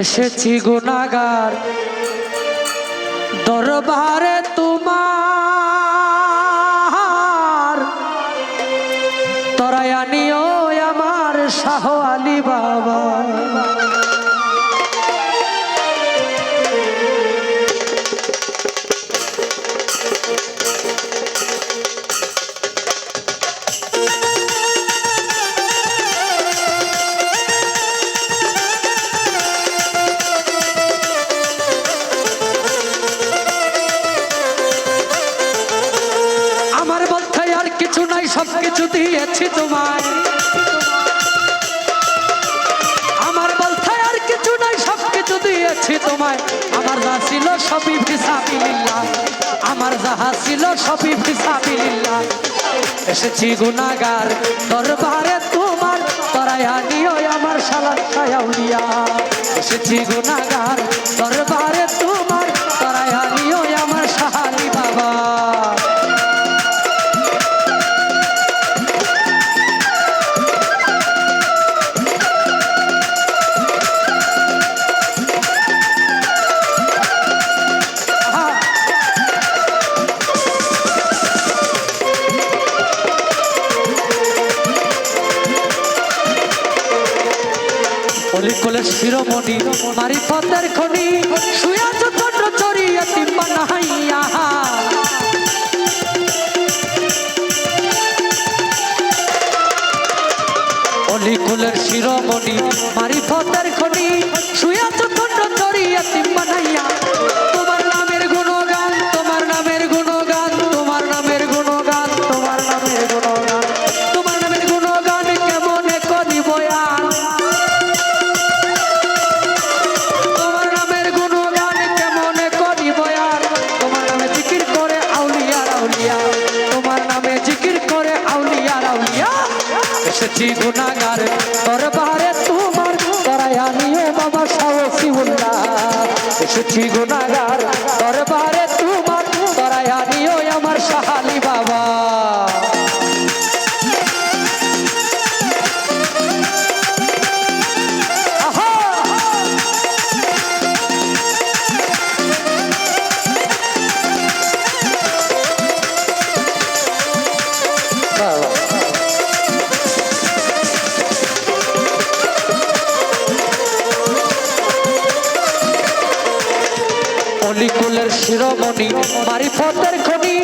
এসেছি গুনাগার দরবারে তোমার। তরাই আনিও আমার শাহ আলী বাবা। সব কিছু দিয়েছি তোমায়, আমার বলতে আর কিছু নাই সব কিছু দিয়েছি তোমায়, আমার যা ছিল সবই ফিসাবিল্লাহ আমার যাহা ছিল সবই ফিসাবিল্লাহ এসেছি গুনাগার দরবারে তোমার তরাই আনিও আমার সালার সায়াউলিয়া এসেছি গুনাগার দরবারে অলিকলের শিরোমণি মারি খনি। গুণাগার দরবারে তোমার করাইয়া নিয়ে বাবা সাহসী উল্লাস এসেছি গুণাগার দরবারে তোমার শিরোমণি মারি ফতের খনি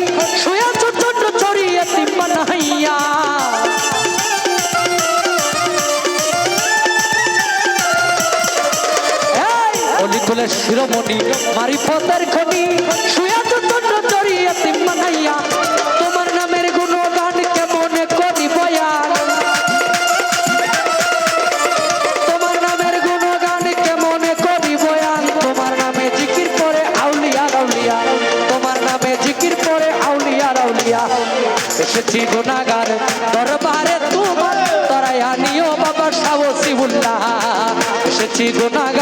শুয়া ছোট চড়িয়ে তিম্বা এই, অলিকুলের শিরোমণি মারি এসেছি গুণাগার। দরবারে তোমার তরাই আনিও বাবা সাবসি উল্লাহ। এসেছি গুণাগার।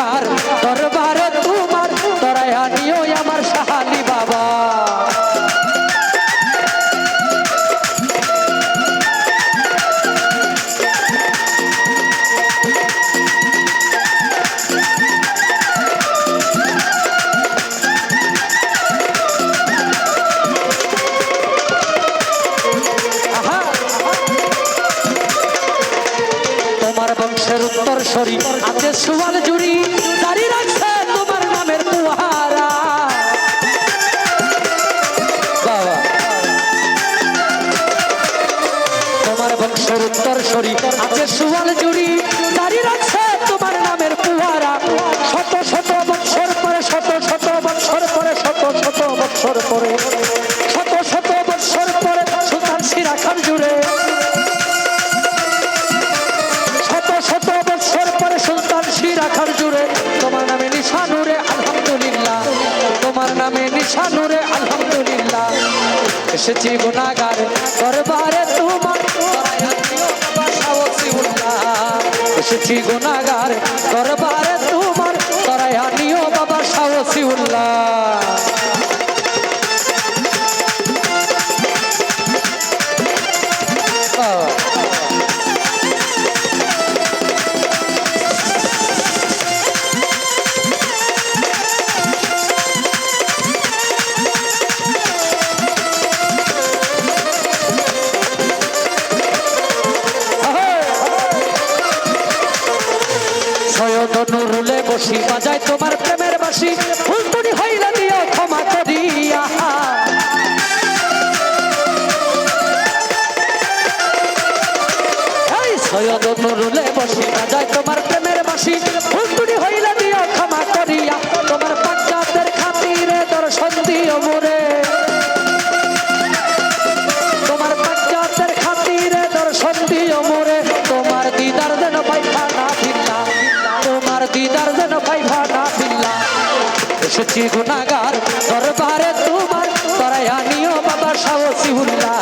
বংশের উত্তর সরি। আছে সুয়াল জুড়ি দাঁড়িয়ে রাখছে তোমার নামের বাবা। তোমার বংশের উত্তর সরি। আছে সুয়াল নামে নিশানুরে আলহামদুলিল্লাহ। এসেছি গুণাগার দরবারে তোমার এসেছি গুণাগার দরবারে বাজায় তোমার প্রেমের বাসি। দিদার যেন ভাই ভাটা ফিল্লা এসেছি গুনাগার দরবারে তোমার তরাই আনিও বাবা সাহসী উল্লাহ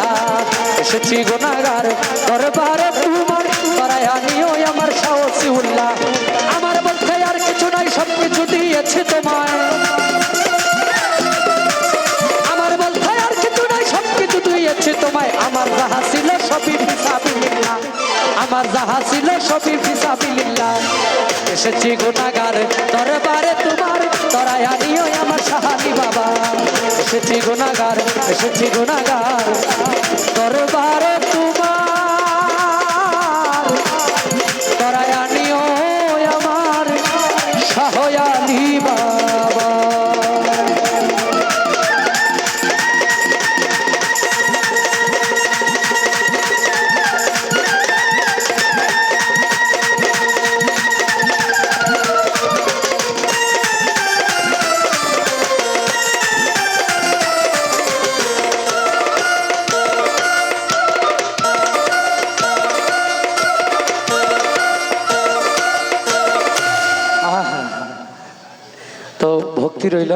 এসেছি গুনাগার দরবারে তোমার তরাই আনিও আমার সাহসী উল্লাহ আমার মধ্যে আর কিছু নাই সব কিছু দিয়েছে তোমায় আমার যাহা ছিল সবই ফিসাবিল্লাহ। এসেছি গুণাগার, দরবারে তোমার, তরাই আনিও আমার সাহানি বাবা। এসেছি গুণাগার এসেছি গুণাগার, দরবারে ভক্তি রইল।